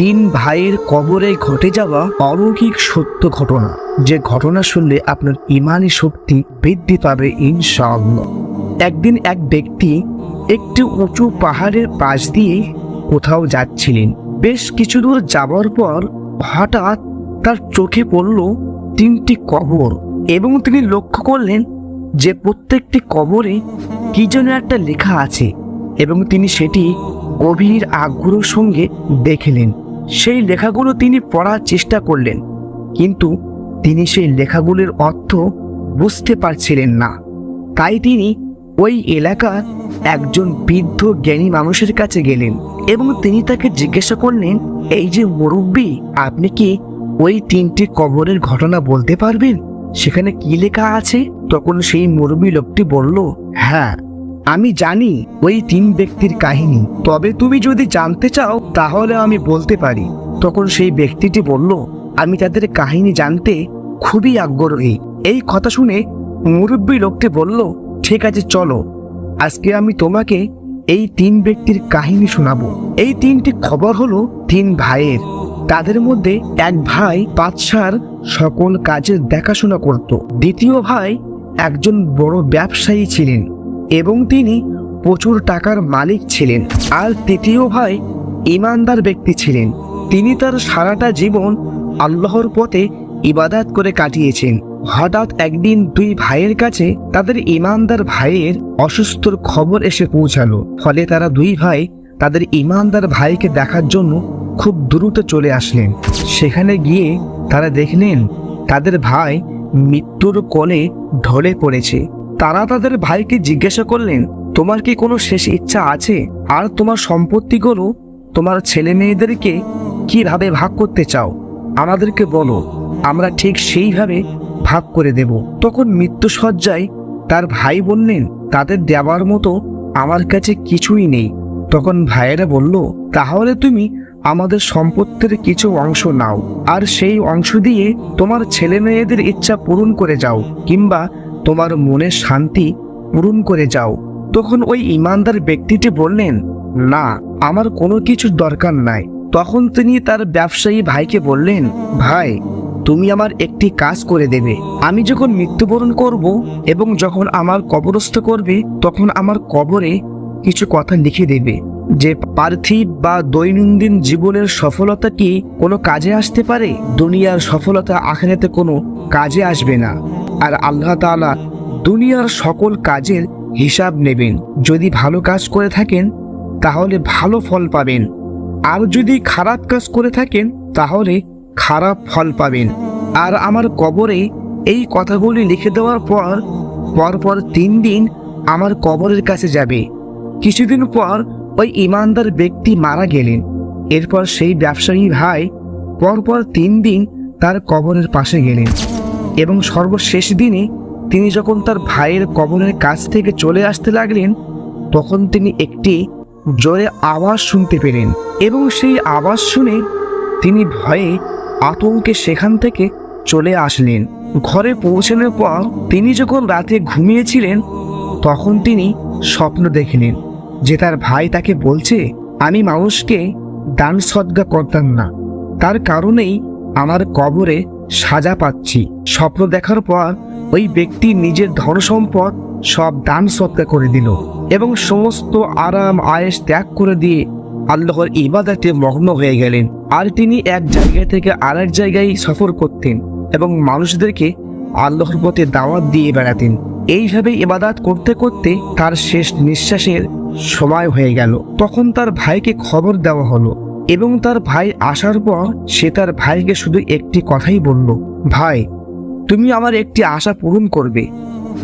তিন ভাইয়ের কবরে ঘটে যাওয়া অলৌকিক সত্য ঘটনা। যে ঘটনা শুনলে আপনার ইমানি শক্তি বৃদ্ধি পাবে, ইনশাআল্লাহ। একদিন এক ব্যক্তি একটি উঁচু পাহাড়ের পাশ দিয়ে কোথাও যাচ্ছিলেন। বেশ কিছু দূর যাবার পর হঠাৎ তার চোখে পড়ল তিনটি কবর এবং তিনি লক্ষ্য করলেন যে প্রত্যেকটি কবরে কি যেন একটা লেখা আছে এবং তিনি সেটি গভীর আগ্রহ সঙ্গে দেখলেন। সেই লেখাগুলো তিনি পড়ার চেষ্টা করলেন, কিন্তু তিনি সেই লেখাগুলির অর্থ বুঝতে পারছিলেন না। তাই তিনি ওই এলাকার একজন বৃদ্ধ জ্ঞানী মানুষের কাছে গেলেন এবং তিনি তাকে জিজ্ঞাসা করলেন, এই যে মুরব্বী, আপনি কি ওই তিনটি কবরের ঘটনা বলতে পারবেন? সেখানে কি লেখা আছে? তখন সেই মুরব্বী লোকটি বলল হ্যাঁ। আমি জানি ওই তিন ব্যক্তির কাহিনী। তবে তুমি যদি জানতে চাও, তাহলে আমি বলতে পারি। তখন সেই ব্যক্তিটি বলল, আমি তাদের কাহিনী জানতে খুবই আগ্রহী। এই কথা শুনে মুরব্বী লোকটি বলল, ঠিক আছে, চলো। আজকে আমি তোমাকে এই তিন ব্যক্তির কাহিনী শোনাবো। এই তিনটি খবর হলো তিন ভাইয়ের। তাদের মধ্যে এক ভাই বাদশার সকল কাজের দেখাশোনা করত। দ্বিতীয় ভাই একজন বড় ব্যবসায়ী ছিলেন। এবং তিনি প্রচুর টাকার মালিক ছিলেন। আর তৃতীয় ভাই ইমানদার ব্যক্তি ছিলেন। তিনি তার সারাটা জীবন আল্লাহর পথে ইবাদাত করে কাটিয়েছেন। হঠাৎ একদিন দুই ভাইয়ের কাছে তাদের ইমানদার ভাইয়ের অসুস্থর খবর এসে পৌঁছালো। ফলে তারা দুই ভাই তাদের ইমানদার ভাইকে দেখার জন্য খুব দ্রুত চলে আসলেন। সেখানে গিয়ে তারা দেখলেন তাদের ভাই মৃত্যুর কোলে ঢলে পড়েছে। তারা তাদের ভাইকে জিজ্ঞাসা করলেন, তোমার কি কোনো শেষ ইচ্ছা আছে? আর তোমার সম্পত্তিগুলো তোমার ছেলে মেয়েদেরকে কীভাবে ভাগ করতে চাও? আমাদেরকে বলো, আমরা ঠিক সেইভাবে ভাগ করে দেব। তখন মৃত্যুসজ্জায় তার ভাই বললেন, তাদের দেওয়ার মতো আমার কাছে কিছুই নেই। তখন ভাইয়েরা বলল, তাহলে তুমি আমাদের সম্পত্তির কিছু অংশ নাও, আর সেই অংশ দিয়ে তোমার ছেলে মেয়েদের ইচ্ছা পূরণ করে যাও, কিংবা তোমার মনের শান্তি পূরণ করে যাও। তখন ওই ইমানদার ব্যক্তিটি বললেন, না, আমার কোনো কিছুর দরকার নাই। তখন তিনি তার ব্যবসায়ী ভাইকে বললেন, ভাই, তুমি আমার একটি কাজ করে দেবে। আমি যখন মৃত্যুবরণ করব এবং যখন আমার কবরস্থ করবে, তখন আমার কবরে কিছু কথা লিখে দেবে। যে পার্থিব বা দৈনন্দিন জীবনের সফলতা কি কোনো কাজে আসতে পারে? দুনিয়ার সফলতা আখেরাতে কোনো কাজে আসবে না। আর আল্লাহ তাআলা দুনিয়ার সকল কাজের হিসাব নেবেন। যদি ভালো কাজ করে থাকেন, তাহলে ভালো ফল পাবেন। আর যদি খারাপ কাজ করে থাকেন, তাহলে খারাপ ফল পাবেন। আর আমার কবরে এই কথাগুলি লিখে দেওয়ার পর, পরপর তিন দিন আমার কবরের কাছে যাবে। কিছুদিন পর ওই ইমানদার ব্যক্তি মারা গেলেন। এরপর সেই ব্যবসায়ী ভাই পরপর তিন দিন তার কবরের পাশে গেলেন। এবং সর্বশেষ দিনে তিনি যখন তার ভাইয়ের কবরের কাছ থেকে চলে আসতে লাগলেন, তখন তিনি একটি জোরে আওয়াজ শুনতে পেলেন এবং সেই আওয়াজ শুনে তিনি ভয়ে আতঙ্কে সেখান থেকে চলে আসলেন। ঘরে পৌঁছানোর পর তিনি যখন রাতে ঘুমিয়েছিলেন, তখন তিনি স্বপ্ন দেখলেন যে তার ভাই তাকে বলছে, আমি মানুষকে দান সদ্গা করতাম না। তার কারণেই আমার কবরে সাজা পাচ্ছি। স্বপ্ন দেখার পর ওই ব্যক্তি নিজের ধন সম্পদ সব দান সৎকা করে দিল এবং সমস্ত আরাম আয়েস ত্যাগ করে দিয়ে আল্লাহর ইবাদাতে মগ্ন হয়ে গেলেন। আর তিনি এক জায়গা থেকে আরেক জায়গায় সফর করতেন এবং মানুষদেরকে আল্লাহর পথে দাওয়াত দিয়ে বেড়াতেন। এইভাবে ইবাদাত করতে করতে তার শেষ নিঃশ্বাসের সময় হয়ে গেল। তখন তার ভাইকে খবর দেওয়া হলো এবং তার ভাই আসার পর সে তার ভাইকে শুধু একটি কথাই বলল, ভাই, তুমি আমার একটি আশা পূরণ করবে।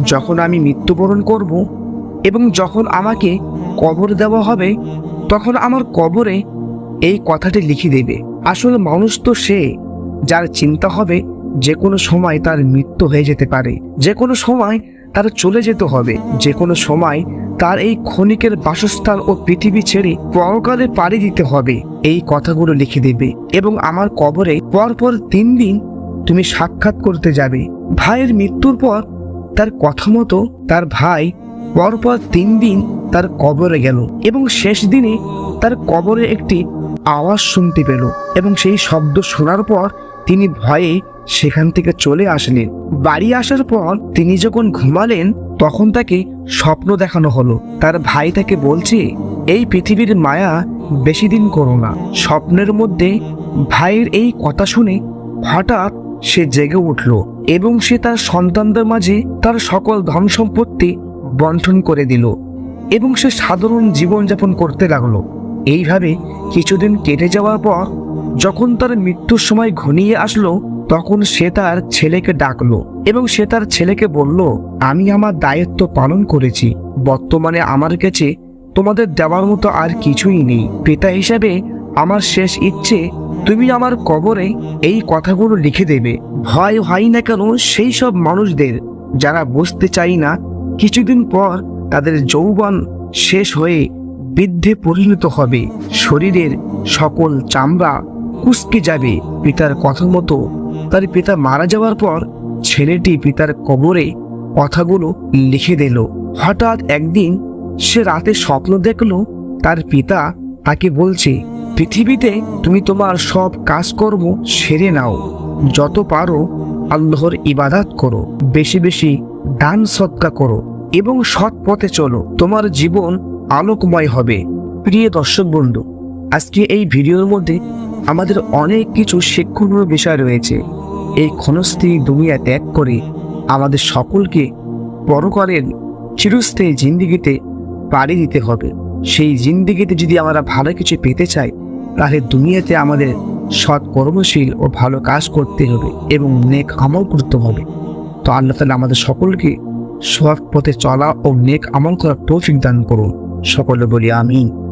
যখন আমি মৃত্যুবরণ করব এবং যখন আমাকে কবর দেওয়া হবে, তখন আমার কবরে এই কথাটি লিখে দেবে। আসলে মানুষ তো সে যার চিন্তা হবে যে কোনো সময় তার মৃত্যু হয়ে যেতে পারে। যে কোনো সময় তার চলে যেতে হবে। যে কোনো সময় তার এই ক্ষণিকের বাসস্থান ও পৃথিবী ছেড়ে পরকালে পাড়ি দিতে হবে। এই কথাগুলো লিখে দেবে এবং আমার কবরে পরপর তিন দিন তুমি সাক্ষাৎ করতে যাবে। ভাইয়ের মৃত্যুর পর তার কথা মতো তার ভাই পরপর তিন দিন তার কবরে গেল এবং শেষ দিনে তার কবরে একটি আওয়াজ শুনতে পেল এবং সেই শব্দ শোনার পর তিনি ভয়ে সেখান থেকে চলে আসলেন। বাড়ি আসার পর তিনি যখন ঘুমালেন তখন তাকে স্বপ্ন দেখানো হলো। তার ভাই তাকে বলছে, এই পৃথিবীর মায়া বেশি দিন করো না। স্বপ্নের মধ্যে ভাইয়ের এই কথা শুনে হঠাৎ সে জেগে উঠল এবং সে তার সন্তানদের মাঝে তার সকল ধন সম্পত্তি বন্টন করে দিল এবং সে সাধারণ জীবনযাপন করতে লাগল। এইভাবে কিছুদিন কেটে যাওয়ার পর যখন তার মৃত্যুর সময় ঘনিয়ে আসলো তখন সে তার ছেলেকে ডাকলো এবং সে তার ছেলেকে বলল, আমি আমার দায়িত্ব পালন করেছি। বর্তমানে আমার কাছে তোমাদের দেওয়ার মতো আর কিছুই নেই। পিতা হিসেবে আমার শেষ ইচ্ছে, তুমি আমার কবরে এই কথাগুলো লিখে দেবে। ভয় হয় না কেন সেই সব মানুষদের, যারা বুঝতে চাই না, কিছুদিন পর তাদের যৌবন শেষ হয়ে বৃদ্ধে পরিণত হবে। শরীরের সকল চামড়া কুচকে যাবে। পিতার কথা মতো তার পিতা মারা যাওয়ার পর ছেলেটি পিতার কবরে কথাগুলো লিখে দিল। হঠাৎ একদিন সে রাতে স্বপ্ন দেখল, তার পিতা তাকে বলছে, পৃথিবীতে তুমি তোমার সব কাজকর্ম সেরে নাও। যত পারো আল্লাহর ইবাদাত করো। বেশি বেশি দান সৎকা করো এবং সৎ পথে চলো। তোমার জীবন আলোকময় হবে। প্রিয় দর্শক বন্ধু, আজকে এই ভিডিওর মধ্যে আমাদের অনেক কিছু শিক্ষণীয় বিষয় রয়েছে। এই ক্ষণস্থায়ী দুনিয়া ত্যাগ করে আমাদের সকলকে পরকরের চিরস্থায়ী জিন্দিগিতে পাড়ি দিতে হবে। সেই জিন্দিগিতে যদি আমরা ভালো কিছু পেতে চাই, তাহলে দুনিয়াতে আমাদের সৎ কর্মশীল ও ভালো কাজ করতে হবে এবং নেক আমল করতে হবে। তো আল্লাহ তালা আমাদের সকলকে সৎ পথে চলা ও নেক আমল করার তৌফিক দান করুন। সকলে বলি আমিন।